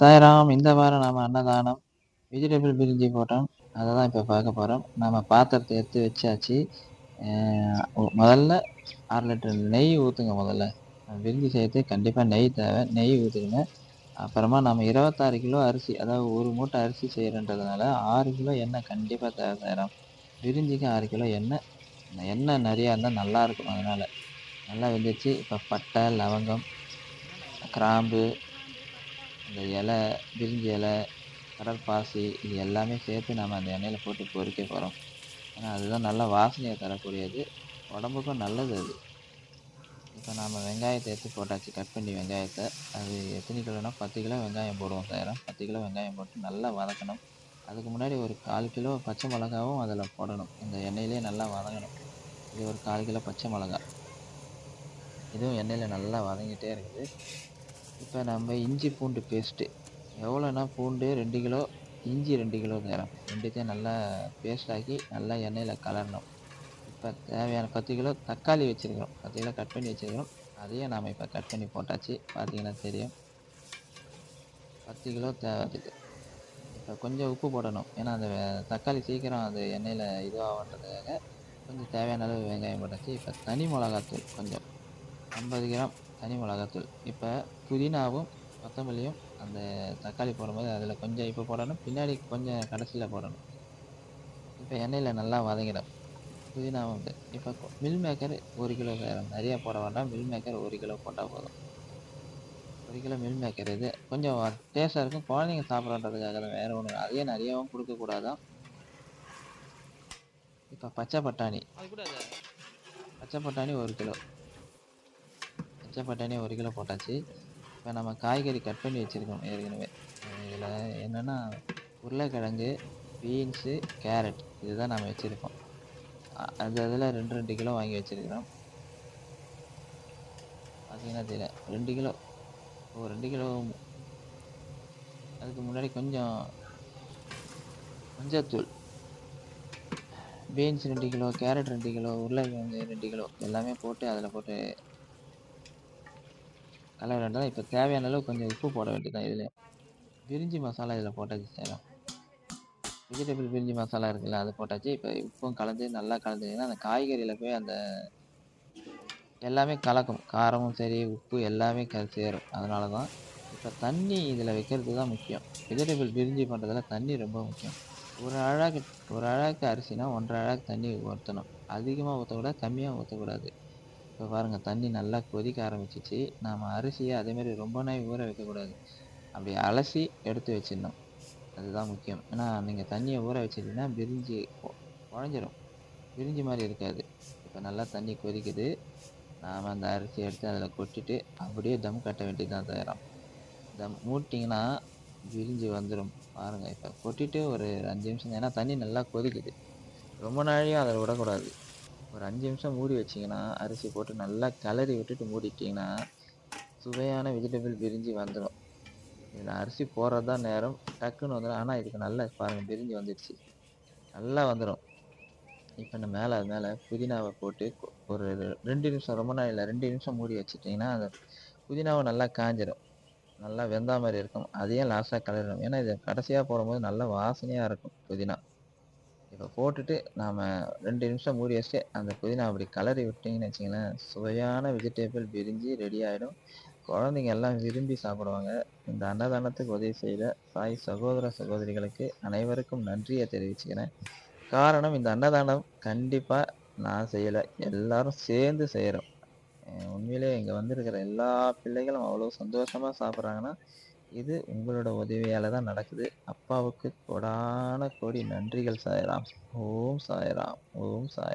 சாய்ராம் இந்த வாரம் நாம் அன்னதானம் வெஜிடபிள் பிரிஞ்சி போட்டோம். அதை தான் இப்போ பார்க்க போகிறோம் நம்ம பாத்திரத்தை எடுத்து வச்சாச்சு. முதல்ல அரை லிட்டர் நெய் ஊற்றுங்க முதல்ல. விரும்பி செய்யறது கண்டிப்பாக நெய் தேவை. நெய் ஊற்றுங்க அப்புறமா நம்ம இருபத்தாறு கிலோ அரிசி அதாவது ஒரு மூட்டை அரிசி செய்கிறன்றதுனால ஆறு கிலோ எண்ணெய் கண்டிப்பாக தேவை செய்கிறோம் விரிஞ்சிக்கு ஆறு கிலோ எண்ணெய். எண்ணெய் நிறையா இருந்தால் நல்லா இருக்கும் அதனால். நல்லா வெந்துச்சு இப்போ பட்டை லவங்கம் கிராம்பு இந்த இலை பிரிஞ்சி இலை கடற்பாசி இது எல்லாமே சேர்த்து நம்ம அந்த எண்ணெயில் போட்டு பொறிக்க போகிறோம் ஏன்னா அதுதான் நல்ல வாசனையை தரக்கூடியது. உடம்புக்கும் நல்லது அது. இப்போ நாம் வெங்காயத்தை எடுத்து போட்டாச்சு கட் பண்ணி வெங்காயத்தை. அது எத்தனை கிலோனா பத்து கிலோ வெங்காயம் போடுவோம் சாயிரம் பத்து கிலோ வெங்காயம் போட்டு நல்லா வதக்கணும். அதுக்கு முன்னாடி ஒரு கால் கிலோ பச்சை மிளகாவும் அதில் போடணும். இந்த எண்ணெயிலே நல்லா வதங்கணும். இது ஒரு கால் கிலோ பச்சை மிளகா. இதுவும் எண்ணெயில் நல்லா வதங்கிட்டே இருக்குது. இப்போ நம்ம இஞ்சி பூண்டு பேஸ்ட்டு எவ்வளோனா பூண்டு ரெண்டு கிலோ இஞ்சி ரெண்டு கிலோ தேவை ரெண்டுத்தையும் நல்லா பேஸ்ட் ஆக்கி நல்லா எண்ணெயில் கலரணும். இப்போ தேவையான பத்து கிலோ தக்காளி வச்சுருக்கிறோம். பத்து கிலோ கட் பண்ணி வச்சுருக்கிறோம். அதையும் நாம் இப்போ கட் பண்ணி போட்டாச்சு. பார்த்தீங்கன்னா தெரியும். பத்து கிலோ தேவை அதுக்கு இப்போ கொஞ்சம் உப்பு போடணும். ஏன்னா அந்த தக்காளி சீக்கிரம் அது எண்ணெயில் இதுவாகன்றதுக்காக கொஞ்சம் தேவையான அளவு வெங்காயம் போட்டாச்சு. இப்போ தனி மிளகாத்தூள் கொஞ்சம். ஐம்பது கிராம். தனி மிளகாத்தூள். இப்போ புதினாவும் கொத்தமல்லியும் அந்த தக்காளி போடும்போது அதில் கொஞ்சம் இப்போ போடணும். பின்னாடி கொஞ்சம் கடைசியில் போடணும். இப்போ எண்ணெயில் நல்லா வதங்கிடும். புதினாவும் வந்து இப்போ மில் மேக்கர் ஒரு கிலோ நிறையா போட வேண்டாம். மில் மேக்கர் ஒரு கிலோ போட்டால் போதும். ஒரு கிலோ மில் மேக்கர் இது. கொஞ்சம் டேஸ்ட்டாக இருக்கும். குழந்தைங்க சாப்பிட்றதுக்காக தான் வேறு ஒன்று அதையே நிறையாவும் கொடுக்கக்கூடாதான் இப்போ பச்சை பட்டாணி. பச்சை பட்டாணி ஒரு கிலோ. பச்சை ஒரு கிலோ போட்டாச்சு. இப்போ நம்ம காய்கறி கட் பண்ணி வச்சுருக்கோம் ஏற்கனவே. இதில் என்னென்னா உருளைக்கிழங்கு பீன்ஸு கேரட் இதுதான் நம்ம வச்சுருக்கோம். அந்த இதில் ரெண்டு ரெண்டு கிலோ வாங்கி வச்சுருக்கிறோம். பார்த்தீங்கன்னா தெரியல. ரெண்டு கிலோ. ஓ ரெண்டு கிலோ அதுக்கு முன்னாடி கொஞ்சம் மஞ்சத்தூள். பீன்ஸ் ரெண்டு கிலோ கேரட் ரெண்டு கிலோ உருளைக்கிழங்கு ரெண்டு கிலோ எல்லாமே போட்டு அதில் போட்டு நல்லா வேண்டாம் இப்போ தேவையான அளவு கொஞ்சம் உப்பு போட வேண்டியதான் இதில் பிரிஞ்சி மசாலா இதில் போட்டாச்சு சேரும் வெஜிடபிள் பிரிஞ்சி மசாலா இருக்குல்ல அது போட்டாச்சு. இப்போ உப்பும் கலந்து நல்லா கலந்துங்கன்னா அந்த காய்கறியில் போய் அந்த எல்லாமே கலக்கும். காரமும் சரி உப்பு எல்லாமே க சேரும். அதனால தான் இப்போ தண்ணி இதில் வைக்கிறது தான் முக்கியம். வெஜிடபிள் பிரிஞ்சி பண்ணுறதுல தண்ணி ரொம்ப முக்கியம். ஒரு அழகு ஒரு அழகு அரிசினா ஒன்றரை அழகு தண்ணி ஊற்றணும் அதிகமாக ஊற்றக்கூடாது கம்மியாக ஊற்றக்கூடாது இப்போ பாருங்கள் தண்ணி நல்லா கொதிக்க ஆரம்பிச்சிச்சு. நாம் அரிசியை அதேமாரி ரொம்ப நாய் ஊற வைக்கக்கூடாது அப்படி அலசி எடுத்து வச்சிடணும். அதுதான் முக்கியம். ஏன்னா நீங்கள் தண்ணியை ஊற வச்சிட்டிங்கன்னா பிரிஞ்சு குழஞ்சிரும். பிரிஞ்சு மாதிரி இருக்காது. இப்போ நல்லா தண்ணி கொதிக்குது. நாம் அந்த அரிசி எடுத்து அதில் கொட்டிட்டு அப்படியே தம் கட்ட வேண்டியது தான் தம் மூட்டிங்கன்னா விரிஞ்சு வந்துடும் பாருங்கள் இப்போ கொட்டிட்டு ஒரு அஞ்சு நிமிஷம் ஏன்னா தண்ணி நல்லா கொதிக்குது. ரொம்ப நாளையும் அதில் விடக்கூடாது. ஒரு அஞ்சு நிமிஷம் மூடி வச்சிங்கன்னா அரிசி போட்டு நல்லா கிளறி விட்டுட்டு மூடிட்டிங்கன்னா சுவையான வெஜிடபிள் பிரிஞ்சு வந்துடும் இதில் அரிசி போடுறது தான் நேரம் டக்குன்னு வந்துடும் ஆனால் இதுக்கு நல்லா பாருங்கள் பிரிஞ்சு வந்துடுச்சு நல்லா வந்துடும் இப்போ இந்த மேலே அது மேலே புதினாவை போட்டு ஒரு ரெண்டு நிமிஷம் ரொம்ப நாள் இல்லை ரெண்டு நிமிஷம் மூடி வச்சுட்டிங்கன்னா அந்த புதினாவை நல்லா காஞ்சிடும் நல்லா வெந்தா மாதிரி இருக்கும். அதையும் லாஸ்ட்டாக கலரிடும் ஏன்னா இது கடைசியாக போடும்போது நல்லா வாசனையாக இருக்கும் புதினா. போட்டுட்டு நாம் ரெண்டு நிமிஷம் மூடி வச்சுட்டு அந்த புதினா அப்படி கலரி விட்டிங்கன்னு வச்சிங்களேன் சுவையான வெஜிடேபிள் பிரிஞ்சு ரெடி ஆகிடும் குழந்தைங்க எல்லாம் விரும்பி சாப்பிடுவாங்க. இந்த அன்னதானத்துக்கு உதவி செய்த சாய் சகோதர சகோதரிகளுக்கு அனைவருக்கும் நன்றியை தெரிவிச்சுக்கிறேன். காரணம் இந்த அன்னதானம் கண்டிப்பாக நான் செய்யலை. எல்லாரும் சேர்ந்து செய்கிறோம் உண்மையிலே இங்கே வந்திருக்கிற எல்லா பிள்ளைகளும் அவ்வளோ சந்தோஷமாக சாப்பிட்றாங்கன்னா இது உங்களோட உதவியால் தான் நடக்குது. அப்பாவுக்கு கொடான கோடி நன்றிகள் சாயராம். ஓம் சாயராம். ஓம் சாய்